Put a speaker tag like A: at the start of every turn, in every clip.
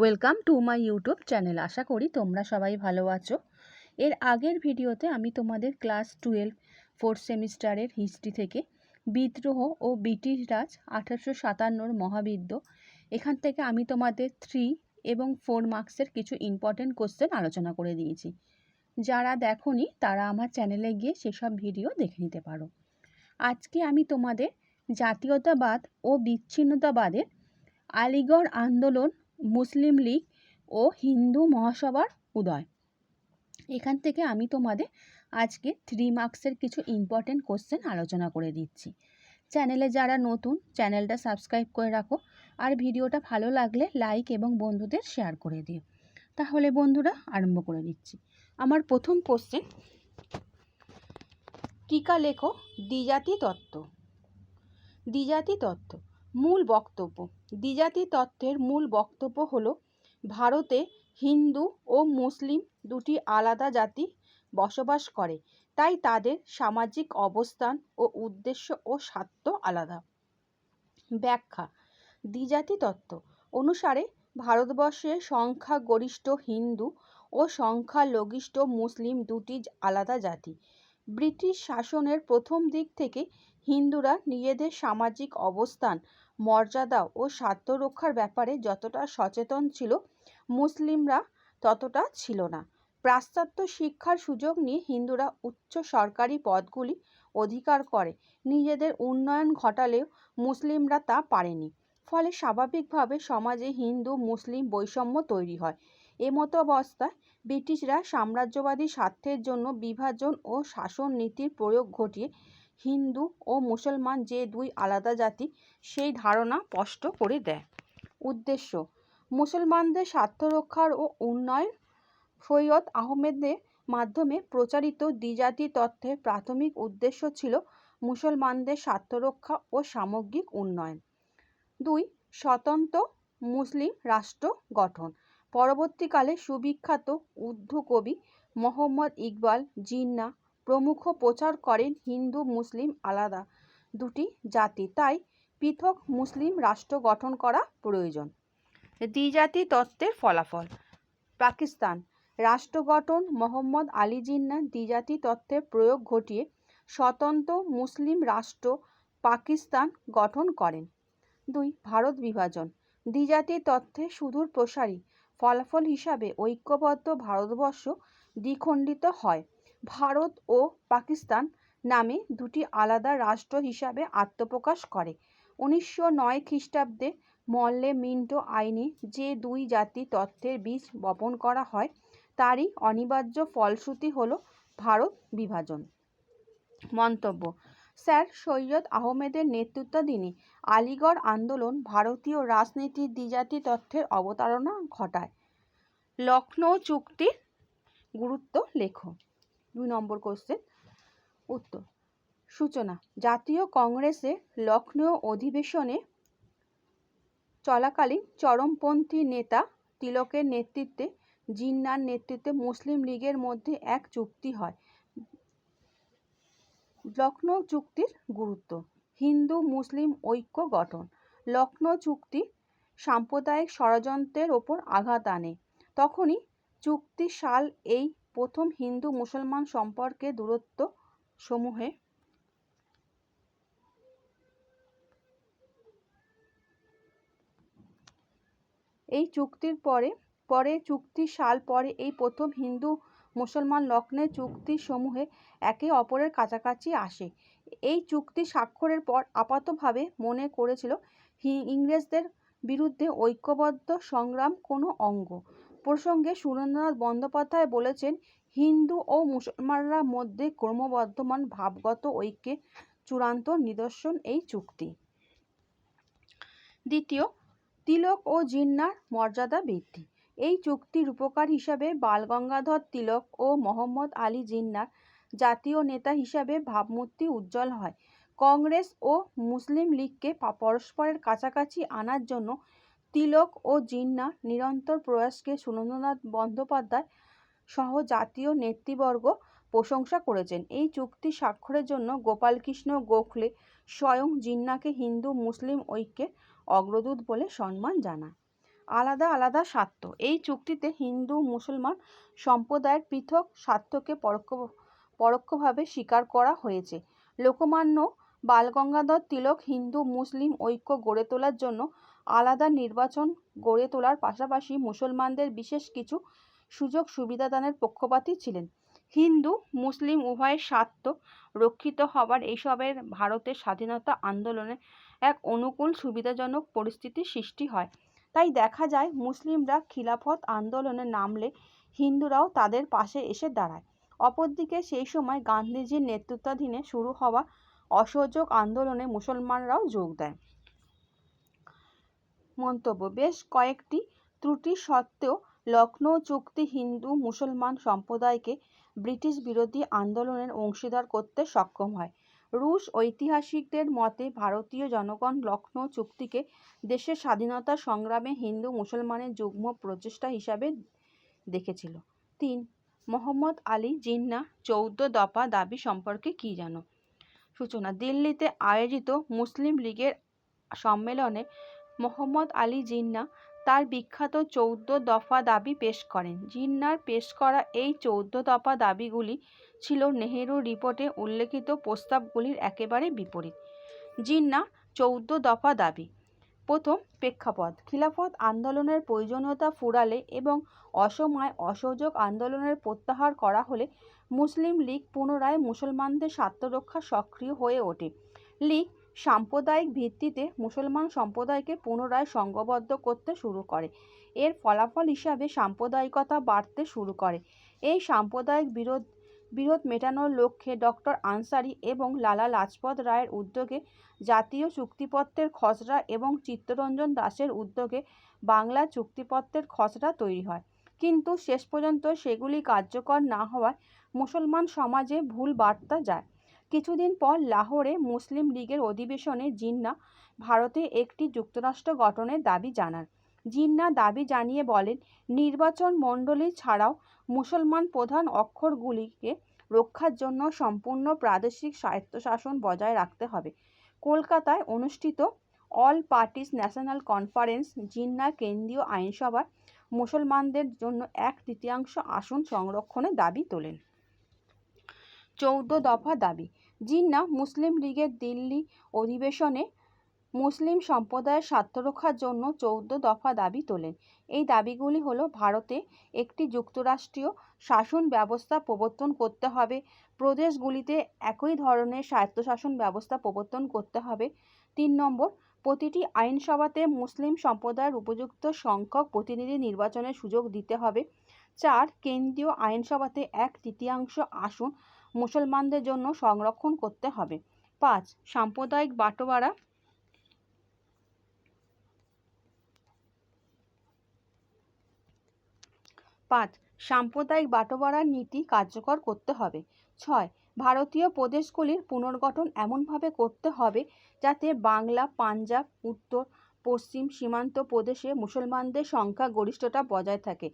A: Welcome to my YouTube channel আশা করি তোমরা সবাই ভালো আছো। এর আগের ভিডিওতে আমি তোমাদের ক্লাস টুয়েলভ, ফোর্থ সেমিস্টারের হিস্ট্রি থেকে বিদ্রোহ ও ব্রিটিশ রাজ আঠারোশো সাতান্নর মহাবিদ্য এখান থেকে আমি তোমাদের থ্রি এবং ফোর মার্কসের কিছু ইম্পর্টেন্ট কোশ্চেন আলোচনা করে দিয়েছি। যারা দেখোনি, তারা আমার চ্যানেলে গিয়ে সেসব ভিডিও দেখে নিতে পারো। আজকে আমি তোমাদের জাতীয়তাবাদ ও বিচ্ছিন্নতাবাদের আলিগড় আন্দোলন মুসলিম লীগ ও হিন্দু মহাসভার উদয়। এখান থেকে আমি তোমাদের আজকে থ্রি মার্কসের কিছু ইম্পর্টেন্ট কোশ্চেন আলোচনা করে দিচ্ছি। চ্যানেলে যারা নতুন চ্যানেলটা সাবস্ক্রাইব করে রাখো আর ভিডিওটা ভালো লাগলে লাইক এবং বন্ধুদের শেয়ার করে দিও। তাহলে বন্ধুরা আরম্ভ করে দিচ্ছি। আমার প্রথম কোশ্চেন টিকা লেখো দ্বিজাতি তত্ত্ব। দ্বিজাতি তত্ত্ব, মূল বক্তব্য। দ্বিজাতি তত্ত্বের মূল বক্তব্য হল, ভারতে হিন্দু ও মুসলিম দুটি আলাদা জাতি বসবাস করে, তাই তাদের সামাজিক অবস্থান ও উদ্দেশ্য ও স্বার্থ আলাদা। ব্যাখ্যা, দ্বিজাতি তত্ত্ব অনুসারে ভারতবর্ষে সংখ্যাগরিষ্ঠ হিন্দু ও সংখ্যালঘিষ্ঠ মুসলিম দুটি আলাদা জাতি। ব্রিটিশ শাসনের প্রথম দিক থেকে হিন্দুরা নিজেদের সামাজিক অবস্থান মর্যাদা ও স্বার্থ রক্ষার ব্যাপারে যতটা সচেতন ছিল, মুসলিমরা ততটা ছিল না। পাশ্চাত্য শিক্ষার সুযোগ নিয়ে হিন্দুরা উচ্চ সরকারি পদগুলি অধিকার করে। নিজেদের উন্নয়ন ঘটালেও মুসলিমরা তা পারেনি। ফলে স্বাভাবিকভাবে সমাজে হিন্দু, মুসলিম বৈষম্য তৈরি হয়। এমতো অবস্থায় ব্রিটিশরা সাম্রাজ্যবাদী স্বার্থের জন্য বিভাজন ও শাসন নীতির প্রয়োগ ঘটিয়ে হিন্দু ও মুসলমান যে দুই আলাদা জাতি, সেই ধারণা স্পষ্ট করে দেয়। উদ্দেশ্য, মুসলমানদের স্বার্থ রক্ষার ও উন্নয়ন। সৈয়দ আহমেদের মাধ্যমে প্রচারিত দ্বিজাতি তত্ত্বের প্রাথমিক উদ্দেশ্য ছিল মুসলমানদের স্বার্থ রক্ষা ও সামগ্রিক উন্নয়ন। দুই, স্বতন্ত্র মুসলিম রাষ্ট্র গঠন। পরবর্তীকালে সুবিখ্যাত উর্দু কবি মোহাম্মদ ইকবাল জিন্না প্রমুখ প্রচার করেন হিন্দু, মুসলিম আলাদা দুটি জাতি। তাই পৃথক মুসলিম রাষ্ট্র গঠন করা প্রয়োজন। দ্বিজাতি তত্ত্বের ফলাফল। পাকিস্তান। রাষ্ট্র গঠন মোহাম্মদ আলী জিন্না দ্বিজাতি তত্ত্বের প্রয়োগ ঘটিয়ে স্বতন্ত্র মুসলিম রাষ্ট্র পাকিস্তান গঠন করেন। দুই, ভারত বিভাজন। দ্বিজাতি তত্ত্বে সুদূর প্রসারী। ফলাফল হিসাবে ঐক্যবদ্ধ ভারতবর্ষ দ্বিখণ্ডিত হয়। ভারত ও পাকিস্তান নামে দুটি আলাদা রাষ্ট্র হিসাবে আত্মপ্রকাশ করে। উনিশশো নয় খ্রিস্টাব্দে মল্লে মিন্টো আইনে যে দুই জাতি তত্ত্বের বীজ বপন করা হয়, তারই অনিবার্য ফলশ্রুতি হল ভারত বিভাজন। মন্তব্য, স্যার সৈয়দ আহমেদের নেতৃত্বাধীনে আলিগড় আন্দোলন ভারতীয় রাজনীতির দ্বিজাতি তথ্যের অবতারণা ঘটায়। লখনৌ চুক্তির গুরুত্ব লেখো। দুই নম্বর কোশ্চেন উত্তর। সূচনা, জাতীয় কংগ্রেসের লখনৌ অধিবেশনে চলাকালীন চরমপন্থী নেতা তিলকের নেতৃত্বে, জিন্নার নেতৃত্বে মুসলিম লীগের মধ্যে এক চুক্তি হয়। লখনৌ চুক্তির গুরুত্ব, হিন্দু মুসলিম ঐক্য গঠন। লখনৌ চুক্তি সাম্প্রদায়িক ষড়যন্ত্রের ওপর আঘাত আনে। তখনই চুক্তি সাল এই প্রথম হিন্দু মুসলমান সম্পর্কে দূরত্ব সমূহে এই চুক্তির পরে পরে চুক্তি সাল পরে এই প্রথম হিন্দু মুসলমান লগ্নে চুক্তি সমূহে একে অপরের কাছাকাছি আসে। এই চুক্তি স্বাক্ষরের পর আপাতভাবে মনে করেছিল ইংরেজদের বিরুদ্ধে ঐক্যবদ্ধ সংগ্রাম কোনো অঙ্গ। প্রসঙ্গে সুরেন্দ্রনাথ বন্দ্যোপাধ্যায় বলেছেন, হিন্দু ও মুসলমানরা মধ্যে ক্রমবর্ধমান ভাবগত ঐক্যের চূড়ান্ত নিদর্শন এই চুক্তি। দ্বিতীয়, তিলক ও জিন্নার মর্যাদা বৃদ্ধি। এই চুক্তির উপকার হিসাবে বালগঙ্গাধর তিলক ও মোহাম্মদ আলী জিন্নার জাতীয় নেতা হিসাবে ভাবমূর্তি উজ্জ্বল হয়। কংগ্রেস ও মুসলিম লীগকে পরস্পরের কাছাকাছি আনার জন্য তিলক ও জিন্না নিরন্তর প্রয়াসকে সুরেন্দ্রনাথ বন্দ্যোপাধ্যায় সহ জাতীয় নেতৃবর্গ প্রশংসা করেছেন। এই চুক্তি স্বাক্ষরের জন্য গোপালকৃষ্ণ গোখলে স্বয়ং জিন্নাকে হিন্দু মুসলিম ঐক্যের অগ্রদূত বলে সম্মান জানায়। আলাদা আলাদা স্বার্থ। এই চুক্তিতে হিন্দু মুসলমান সম্প্রদায়ের পৃথক স্বার্থকে পরোক্ষ পরোক্ষভাবে স্বীকার করা হয়েছে। লোকমান্য বালগঙ্গাধর তিলক হিন্দু মুসলিম ঐক্য গড়ে তোলার জন্য আলাদা নির্বাচন গড়ে তোলার পাশাপাশি মুসলমানদের বিশেষ কিছু সুযোগ সুবিধাদানের পক্ষপাতী ছিলেন। হিন্দু, মুসলিম উভয়ের স্বার্থ রক্ষিত হবার এইসবের ভারতের স্বাধীনতা আন্দোলনে এক অনুকূল সুবিধাজনক পরিস্থিতির সৃষ্টি হয়। তাই দেখা যায়, মুসলিমরা খিলাফত আন্দোলনে নামলে হিন্দুরাও তাদের পাশে এসে দাঁড়ায়। অপরদিকে সেই সময় গান্ধীজির নেতৃত্বাধীনে শুরু হওয়া অসহযোগ আন্দোলনে মুসলমানরাও যোগ দেয়। মন্তব্য। বেশ কয়েকটি ত্রুটি সত্ত্বেও লখনৌ চুক্তি হিন্দু মুসলমান সম্প্রদায়কে ব্রিটিশ বিরোধী আন্দোলনের অংশীদার করতে সক্ষম হয়। রুশ ঐতিহাসিকদের মতে ভারতীয় জনগণ লখনৌ চুক্তিকে দেশের স্বাধীনতা সংগ্রামে হিন্দু মুসলমানের যুগ্ম প্রচেষ্টা হিসাবে দেখেছিল। তিন, মোহাম্মদ আলী জিন্না চৌদ্দ দফা দাবি সম্পর্কে কী জানো? সূচনা, দিল্লিতে আয়োজিত মুসলিম লীগের সম্মেলনে মোহাম্মদ আলী জিন্না তার বিখ্যাত চৌদ্দ দফা দাবি পেশ করেন। জিন্নার পেশ করা এই চৌদ্দ দফা দাবিগুলি ছিল নেহেরু রিপোর্টে উল্লেখিত প্রস্তাবগুলির একেবারে বিপরীত। জিন্না চৌদ্দ দফা দাবি। প্রথম প্রেক্ষাপট, খিলাফত আন্দোলনের প্রয়োজনীয়তা ফুরালে এবং অসময় অসহযোগ আন্দোলনের প্রত্যাহার করা হলে মুসলিম লীগ পুনরায় মুসলমানদের স্বার্থরক্ষা সক্রিয় হয়ে ওঠে। লীগ সাম্প্রদায়িক ভিত্তিতে মুসলমান সম্প্রদায়কে পুনরায় সংঘবদ্ধ করতে শুরু করে। এর ফলাফল হিসাবে সাম্প্রদায়িকতা বাড়তে শুরু করে। এই সাম্প্রদায়িক বিরোধ বিরোধ মেটানোর লক্ষ্যে ডক্টর আনসারি এবং লালা লাজপত রায়ের উদ্যোগে জাতীয় চুক্তিপত্রের খসড়া এবং চিত্তরঞ্জন দাসের উদ্যোগে বাংলা চুক্তিপত্রের খসড়া তৈরি হয়। কিন্তু শেষ পর্যন্ত সেগুলি কার্যকর না হওয়ায় মুসলমান সমাজে ভুল বার্তা যায়। কিছুদিন পর লাহোরে মুসলিম লীগের অধিবেশনে জিন্না ভারতে একটি যুক্তরাষ্ট্র গঠনের দাবি জানান। জিন্না দাবি জানিয়ে বলেন, নির্বাচন মণ্ডলী ছাড়াও মুসলমান প্রধান অক্ষরগুলিকে রক্ষার জন্য সম্পূর্ণ প্রাদেশিক স্বায়ত্তশাসন বজায় রাখতে হবে। কলকাতায় অনুষ্ঠিত all parties national conference Jinnah কেন্দ্রীয় আইনসভার মুসলমানদের জন্য এক তৃতীয়াংশ আসন সংরক্ষণের দাবি তোলেন। চৌদ্দ দফা দাবি জিন্না মুসলিম লীগের দিল্লি অধিবেশনে মুসলিম সম্প্রদায়ের স্বার্থ রক্ষার জন্য চৌদ্দ দফা দাবি তোলেন। এই দাবিগুলি হলো, ভারতে একটি যুক্তরাষ্ট্রীয় শাসন ব্যবস্থা প্রবর্তন করতে হবে, প্রদেশগুলিতে একই ধরনের স্বায়ত্তশাসন ব্যবস্থা প্রবর্তন করতে হবে, তিন নম্বর, প্রতিটি আইনসভাতে মুসলিম সম্প্রদায়ের উপযুক্ত সংখ্যক প্রতিনিধি নির্বাচনের সুযোগ দিতে হবে, চার, কেন্দ্রীয় আইনসভাতে এক তৃতীয়াংশ আসন মুসলমানদের জন্য সংরক্ষণ করতে হবে। পাঁচ, সাম্প্রদায়িক বাটোয়ারা। পাঁচ, সাম্প্রদায়িক বাটোয়ারার নীতি কার্যকর করতে হবে। ছয়, ভারতীয় প্রদেশগুলির পুনর্গঠন এমনভাবে করতে হবে যাতে বাংলা, পাঞ্জাব, উত্তর, পশ্চিম সীমান্ত প্রদেশে মুসলমানদের সংখ্যা গরিষ্ঠতা বজায় থাকে।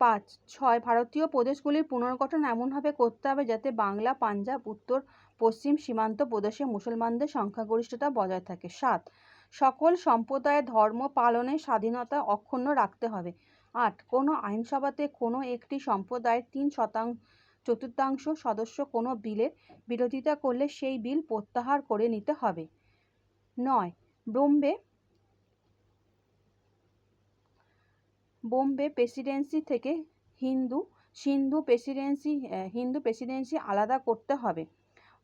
A: পাঁচ। ছয়, ভারতীয় প্রদেশগুলির পুনর্গঠন এমনভাবে করতে হবে যাতে বাংলা, পাঞ্জাব, উত্তর, পশ্চিম সীমান্ত প্রদেশে মুসলমানদের সংখ্যাগরিষ্ঠতা বজায় থাকে। সাত, সকল সম্প্রদায়ের ধর্ম পালনের স্বাধীনতা অক্ষুণ্ণ রাখতে হবে। আট, কোনো আইনসভাতে কোনো একটি সম্প্রদায়ের তিন শতাংশ চতুর্থাংশ সদস্য কোনো বিলের বিরোধিতা করলে সেই বিল প্রত্যাহার করে নিতে হবে। নয় বোম্বে বোম্বে প্রেসিডেন্সি থেকে হিন্দু, সিন্ধু প্রেসিডেন্সি হিন্দু প্রেসিডেন্সি আলাদা করতে হবে।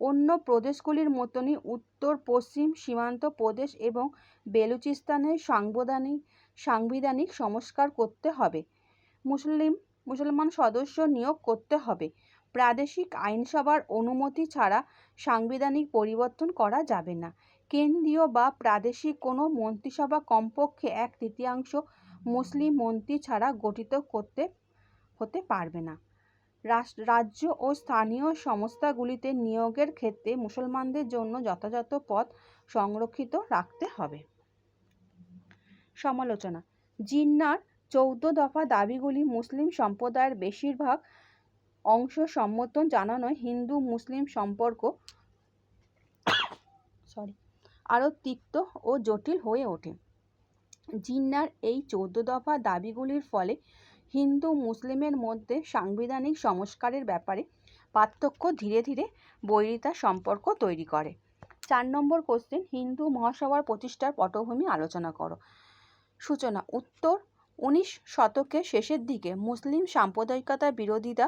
A: অন্য প্রদেশগুলির মতনই উত্তর, পশ্চিম সীমান্ত প্রদেশ এবং বেলুচিস্তানের সাংবিধানিক সাংবিধানিক সংস্কার করতে হবে। মুসলিম, মুসলমান সদস্য নিয়োগ করতে হবে। প্রাদেশিক আইনসভার অনুমতি ছাড়া সাংবিধানিক পরিবর্তন করা যাবে না। কেন্দ্রীয় বা প্রাদেশিক কোনো মন্ত্রিসভা কমপক্ষে এক তৃতীয়াংশ মুসলিম মন্ত্রী ছাড়া গঠিত করতে, হতে পারবে না। রাজ্য ও স্থানীয় সংস্থাগুলিতে নিয়োগের ক্ষেত্রে মুসলমানদের জন্য যথাযথ পথ সংরক্ষিত রাখতে হবে। সমালোচনা, জিন্নার চৌদ্দ দফা দাবিগুলি মুসলিম সম্প্রদায়ের বেশিরভাগ অংশ সম্মত জানানোয় হিন্দু মুসলিম সম্পর্ক সরি আরও তিক্ত ও জটিল হয়ে ওঠে। জিন্নার এই চৌদ্দ দফা দাবিগুলির ফলে হিন্দু মুসলিমের মধ্যে সাংবিধানিক সংস্কারের ব্যাপারে পার্থক্য ধীরে ধীরে বৈরিতা সম্পর্ক তৈরি করে। চার নম্বর কোশ্চেন হিন্দু মহাসভার প্রতিষ্ঠার পটভূমি আলোচনা করো। সূচনা, উত্তর উনিশ শতকের শেষের দিকে মুসলিম সাম্প্রদায়িকতার বিরোধিতা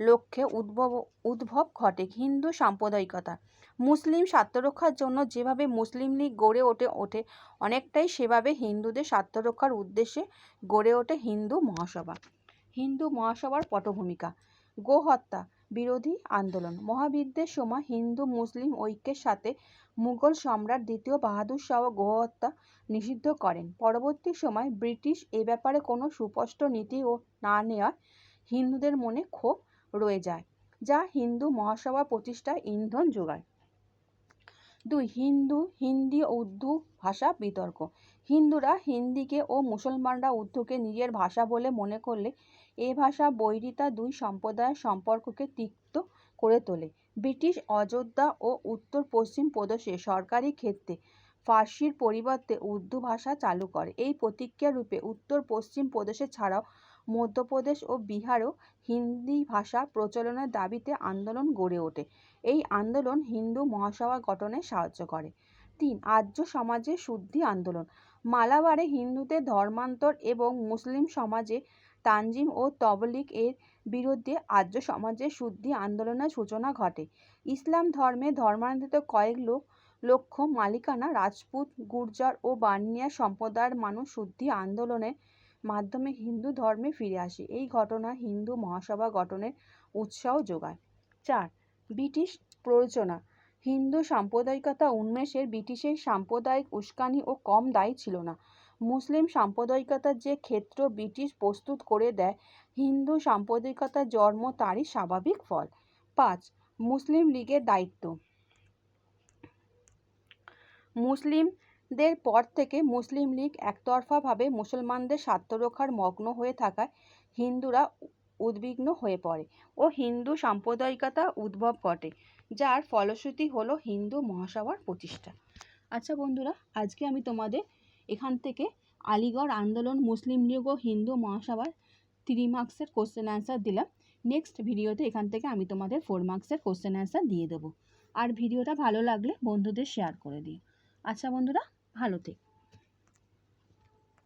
A: লক্ষ্যে উদ্ভব উদ্ভব ঘটে হিন্দু সাম্প্রদায়িকতা। মুসলিম স্বার্থরক্ষার জন্য যেভাবে মুসলিম লীগ গড়ে ওঠে ওঠে অনেকটাই সেভাবে হিন্দুদের স্বার্থরক্ষার উদ্দেশ্যে গড়ে ওঠে হিন্দু মহাসভা। হিন্দু মহাসভার পটভূমিকা, গোহত্যা, বিরোধী আন্দোলন। মহাবিদ্যের সময় হিন্দু মুসলিম ঐক্যের সাথে মুঘল সম্রাট দ্বিতীয় বাহাদুর শাহ গোহত্যা নিষিদ্ধ করেন। পরবর্তী সময় ব্রিটিশ এ ব্যাপারে কোনো সুস্পষ্ট নীতি ও না নেওয়ায় হিন্দুদের মনে ক্ষোভ রয়ে যায়, যা হিন্দু মহাসভা প্রতিষ্ঠায় ইন্ধন যোগায়। দুই, হিন্দু, হিন্দি ও উর্দু ভাষা বিতর্ক। হিন্দুরা হিন্দিকে ও মুসলমানরা উর্দুকে নিজের ভাষা বলে মনে করলে এ ভাষা বৈরিতা দুই সম্প্রদায়ের সম্পর্ককে তিক্ত করে তোলে। ব্রিটিশ, অযোধ্যা ও উত্তর পশ্চিম প্রদেশে সরকারি ক্ষেত্রে ফার্সির পরিবর্তে উর্দু ভাষা চালু করে। এই প্রতিক্রিয়া রূপে উত্তর পশ্চিম প্রদেশে ছাড়াও মধ্যপ্রদেশ ও বিহারেও হিন্দি ভাষা প্রচলনের দাবিতে আন্দোলন গড়ে ওঠে। এই আন্দোলন হিন্দু মহাসভা গঠনে সাহায্য করে। তিন, আর্য সমাজে শুদ্ধি আন্দোলন। মালাবারে হিন্দুদের ধর্মান্তর এবং মুসলিম সমাজে তানজিম ও তবলিগ এর বিরুদ্ধে আর্য সমাজের শুদ্ধি আন্দোলনের সূচনা ঘটে। ইসলাম ধর্মে ধর্মান্তরিত কয়েক লোক লক্ষ মালিকানা, রাজপুত, গুর্জার ও বার্নিয়া সম্প্রদায়ের মানুষ শুদ্ধি আন্দোলনের মাধ্যমে হিন্দু ধর্মে ফিরে আসে। এই ঘটনা হিন্দু মহাসভা গঠনের উৎসাহ যোগায়। চার, ব্রিটিশ প্ররোচনা। হিন্দু সাম্প্রদায়িকতা উন্মেষের ব্রিটিশের সাম্প্রদায়িক উস্কানি ও কম দায়ী ছিল না। মুসলিম সাম্প্রদায়িকতার যে ক্ষেত্র ব্রিটিশ প্রস্তুত করে দেয়, হিন্দু সাম্প্রদায়িকতার জন্ম তারই স্বাভাবিক ফল। পাঁচ, মুসলিম লীগের দায়িত্ব। মুসলিমদের পর থেকে মুসলিম লীগ একতরফাভাবে মুসলমানদের স্বার্থরক্ষার মগ্ন হয়ে থাকায় হিন্দুরা উদ্বিগ্ন হয়ে পড়ে ও হিন্দু সাম্প্রদায়িকতা উদ্ভব ঘটে, যার ফলশ্রুতি হলো হিন্দু মহাসভার প্রতিষ্ঠা। আচ্ছা বন্ধুরা, আজকে আমি তোমাদের এখান থেকে আলিগড় আন্দোলন, মুসলিম লীগ ও হিন্দু মহাসভার থ্রি মার্কসের কোশ্চেন অ্যান্সার দিলাম। নেক্সট ভিডিওতে এখান থেকে আমি তোমাদের ফোর মার্কসের কোশ্চেন অ্যান্সার দিয়ে দেবো। আর ভিডিওটা ভালো লাগলে বন্ধুদের শেয়ার করে দিও। আচ্ছা বন্ধুরা ভালো থেকো।